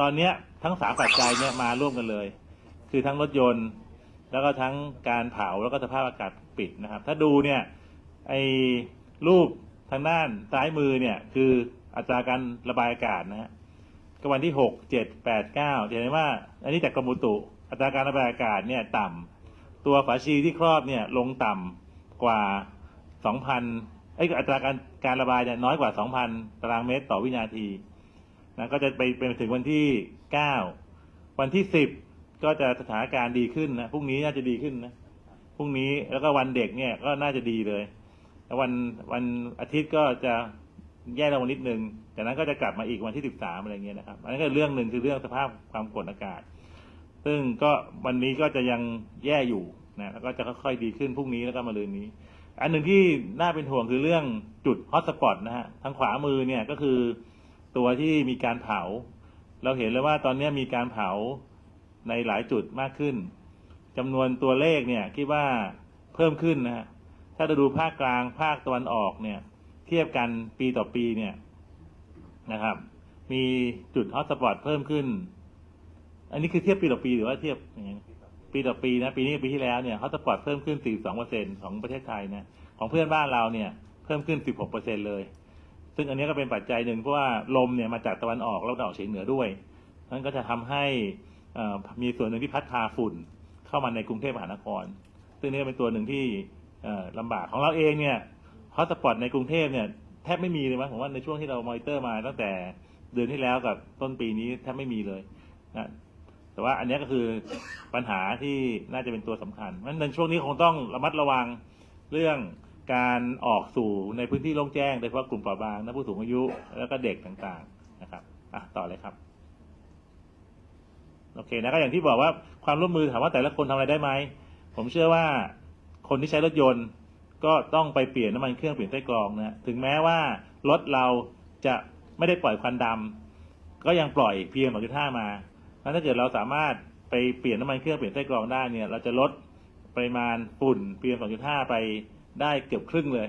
ตอนเนี้ยทั้งสามปัจจัยเนี่ยมาร่วมกันเลย คือทั้งรถยนต์ แล้วก็ทั้งการเผาแล้วก็สภาพอากาศปิดนะครับ ถ้าดูเนี่ยไอ้รูปทางด้านซ้ายมือเนี่ยคืออัตราการระบายอากาศนะฮะก็วันที่หกเจ็ดแปดเก้าเห็นไหมว่า อันนี้จากกรมอุตุอัตราการระบายอากาศเนี่ยต่ำตัวฝาชีที่ครอบเนี่ยลงต่ำกว่าสองพันไอ้อัตราการการระบายเนี่ยน้อยกว่าสองพันตารางเมตรต่อวินาที นะก็จะไปเป็นถึงวันที่เก้าวันที่สิบก็จะสถานการณ์ดีขึ้นนะพรุ่งนี้น่าจะดีขึ้นนะพรุ่งนี้แล้วก็วันเด็กเนี่ยก็น่าจะดีเลยแล้ววันวันอาทิตย์ก็จะแย่ลงนิดนึงจากนั้นก็จะกลับมาอีกวันที่สิบสามอะไรเงี้ยนะครับอันนี้ก็เรื่องหนึ่งคือเรื่องสภาพความกดอากาศ ซึ่งก็วันนี้ก็จะยังแย่อยู่นะแล้วก็จะค่อยๆดีขึ้นพรุ่งนี้แล้วก็มาลืนนี้ อันหนึ่งที่น่าเป็นห่วงคือเรื่องจุดฮอตสปอตนะฮะทางขวามือเนี่ยก็คือ ตัวที่มีการเผา เราเห็นเลยว่าตอนนี้มีการเผาในหลายจุดมากขึ้นจำนวนตัวเลขเนี่ยคิดว่าเพิ่มขึ้นนะฮะถ้าเราดูภาคกลางภาคตะวันออกเนี่ย เทียบกันปีต่อปีเนี่ยนะครับ มีจุดฮอตสปอตเพิ่มขึ้น อันนี้คือเทียบปีต่อปีหรือว่าเทียบปีต่อปีนะ ปีนี้ปีที่แล้วเนี่ยฮอตสปอตเพิ่มขึ้น 42เปอร์เซ็นของประเทศไทยนะของเพื่อนบ้านเราเนี่ย เพิ่มขึ้น 16เปอร์เซ็นเลย ซึ่งอันนี้ก็เป็นปัจจัยหนึ่งเพราะว่าลมเนี่ยมาจากตะวันออกแล้วตะวันออกเฉียงเหนือด้วยนั่นก็จะทำให้มีส่วนหนึ่งที่พัดพาฝุ่นเข้ามาในกรุงเทพมหานคร ซึ่งนี่ก็เป็นตัวหนึ่งที่เอ่อลำบากของเราเองเนี่ยฮอตสปอตในกรุงเทพเนี่ยแทบไม่มีเลยมั้งผมว่าในช่วงที่เรามอนิเตอร์มาตั้งแต่เดือนที่แล้วกับต้นปีนี้แทบไม่มีเลยนะแต่ว่าอันนี้ก็คือปัญหาที่น่าจะเป็นตัวสำคัญเพราะฉะนั้นในช่วงนี้คงต้องระมัดระวังเรื่อง การออกสู่ในพื้นที่โล่งแจ้งโดยเฉพาะกลุ่มเปราะบางนะผู้สูงอายุแล้วก็เด็กต่างๆนะครับอะต่อเลยครับโอเคนะก็อย่างที่บอกว่าความร่วมมือถามว่าแต่ละคนทำอะไรได้ไหมผมเชื่อว่าคนที่ใช้รถยนต์ก็ต้องไปเปลี่ยนน้ำมันเครื่องเปลี่ยนไส้กรองนะถึงแม้ว่ารถเราจะไม่ได้ปล่อยควันดำก็ยังปล่อยพีเอ็มสองจุดห้ามาแล้วถ้าเกิดเราสามารถไปเปลี่ยนน้ำมันเครื่องเปลี่ยนไส้กรองได้เนี่ย เราจะลดปริมาณฝุ่นพีเอ็มสองจุดห้าไป ได้เกือบครึ่งเลย